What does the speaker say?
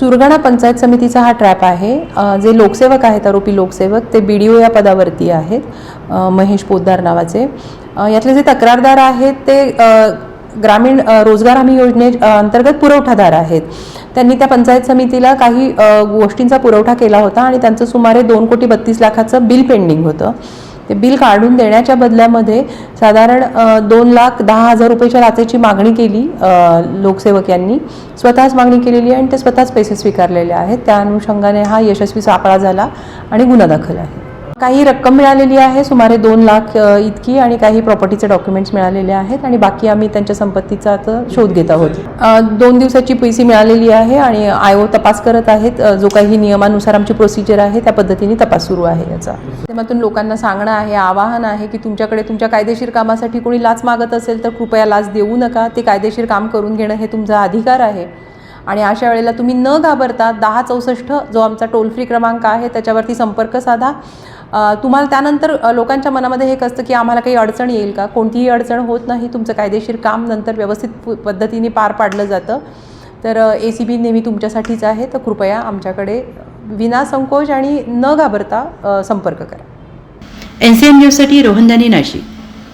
सुरगाणा पंचायत समितीचा हा ट्रॅप आहे. जे लोकसेवक आहेत आरोपी लोकसेवक ते बी डी ओ या पदावरती आहेत महेश पोद्दार नावाचे. यातले जे तक्रारदार आहेत ते ग्रामीण रोजगार हमी योजने अंतर्गत पुरवठादार आहेत. त्यांनी त्या पंचायत समितीला काही गोष्टींचा पुरवठा केला होता आणि त्यांचं सुमारे दोन कोटी बत्तीस लाखाचं बिल पेंडिंग होतं. ते बिल काढून देण्याच्या बदल्यामध्ये साधारण दोन लाख दहा हजार रुपयेच्या लाचेची मागणी केली लोकसेवक यांनी. स्वतःच मागणी केलेली आहे आणि ते स्वतःच पैसे स्वीकारलेले आहेत. त्या अनुषंगाने हा यशस्वी सापळा झाला आणि गुन्हा दाखल आहे. काही रक्कम मिळालेली आहे सुमारे दोन लाख इतकी आणि काही प्रॉपर्टीचे डॉक्युमेंट्स मिळालेले आहेत आणि बाकी आम्ही त्यांच्या संपत्तीचा आता शोध घेत आहोत. दोन दिवसाची पैसे मिळालेली आहे आणि आय ओ तपास करत आहेत. जो काही नियमानुसार आमची प्रोसिजर आहे त्या पद्धतीने तपास सुरू आहे याचा. माध्यमातून लोकांना सांगणं आहे आवाहन आहे की तुमच्याकडे तुमच्या कायदेशीर कामासाठी कोणी लाच मागत असेल तर कृपया लाच देऊ नका. ते कायदेशीर काम करून घेणं हे तुमचा अधिकार आहे. आणि अशा वेळेला तुम्ही न घाबरता दहा चौसष्ट जो आमचा टोल फ्री क्रमांक आहे त्याच्यावरती संपर्क साधा. तुम्हाला त्यानंतर लोकांच्या मनामध्ये हे कसतं की आम्हाला काही अडचण येईल का? कोणतीही अडचण होत नाही तुमचं कायदेशीर काम नंतर व्यवस्थित प- पद्धतीने पार पाडलं जातं. तर ए सी बी नेहमी तुमच्यासाठीच आहे. तर कृपया आमच्याकडे विनासंकोच आणि न घाबरता संपर्क करा. एन सी एन न्यूजसाठी रोहनदानी नाशिक.